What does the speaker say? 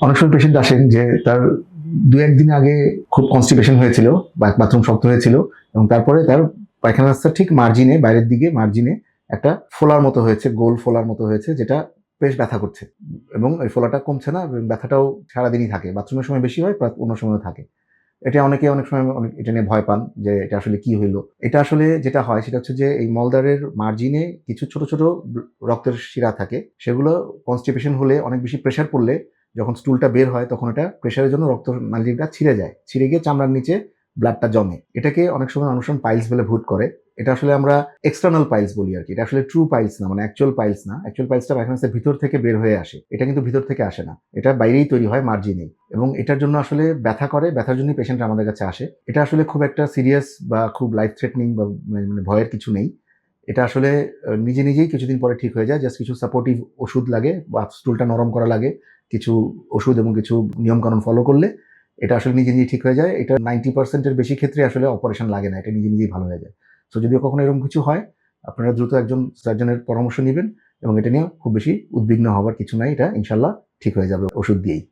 অনেক সময় পেশেন্ট আসেন যে তার দু একদিন আগে খুব কনস্টিপেশন হয়েছিল, বা বাথরুম শক্ত হয়েছিল, এবং তারপরে তার পায়খানা রাস্তার ঠিক মার্জিনে বাইরের দিকে মার্জিনে একটা ফোলার মতো হয়েছে, গোল ফোলার মতো হয়েছে, যেটা বেশ ব্যথা করছে। এবং এই ফোলাটা কমছে না ব্যথাটাও সারাদিনই থাকে, বাথরুমের সময় বেশি হয় অন্য সময়ও থাকে। এটা অনেকে অনেক সময় অনেক এটা নিয়ে ভয় পান যে এটা আসলে কি হইল। এটা আসলে যেটা হয়, সেটা হচ্ছে যে এই মলদারের মার্জিনে কিছু ছোট ছোট রক্তের শিরা থাকে, সেগুলো কনস্টিপেশন হলে অনেক বেশি প্রেশার পড়লে যখন স্টুলটা বের হয়, তখন এটা প্রেশারের জন্য রক্ত নালীটা ছিঁড়ে যায়। ছিঁড়ে গিয়ে চামড়ার নিচে ব্লাডটা জমে। এটাকে অনেক সময় মানুষজন পাইলস বলে ভুট করে। এটা আসলে আমরা এক্সটার্নাল পাইলস বলি আর কি। এটা আসলে ট্রু পাইলস না মানে অ্যাকচুয়াল পাইলস না। অ্যাকচুয়াল পাইলসটা পায়খানাসের ভিতর থেকে বের হয়ে আসে। এটা কিন্তু ভিতর থেকে আসে না। এটা বাইরেই তৈরি হয় মার্জিনেই এবং এটার জন্য আসলে ব্যথা করে, ব্যথার জন্যই পেশেন্ট আমাদের কাছে আসে। এটা আসলে খুব একটা সিরিয়াস বা খুব লাইফ থ্রেটনিং বা মানে ভয়ের কিছু নেই। এটা আসলে নিজে নিজেই কিছুদিন পরে ঠিক হয়ে যায়। জাস্ট কিছু সাপোর্টিভ ওষুধ লাগে বা স্টুলটা নরম করা লাগে। কিছু ওষুধ এবং কিছু নিয়মকানুন ফলো করলে এটা আসলে নিজে নিজে ঠিক হয়ে যায়। এটা নাইনটি পার্সেন্টের বেশি ক্ষেত্রে আসলে অপারেশন লাগে না, এটা নিজে নিজেই ভালো হয়ে যায়। সো যদিও কখনো এরকম কিছু হয়, আপনারা দ্রুত একজন সার্জনের পরামর্শ নেবেন এবং এটা নিয়ে খুব বেশি উদ্বিগ্ন হওয়ার কিছু নাই, এটা ইনশাল্লাহ ঠিক হয়ে যাবে ওষুধ দিয়েই।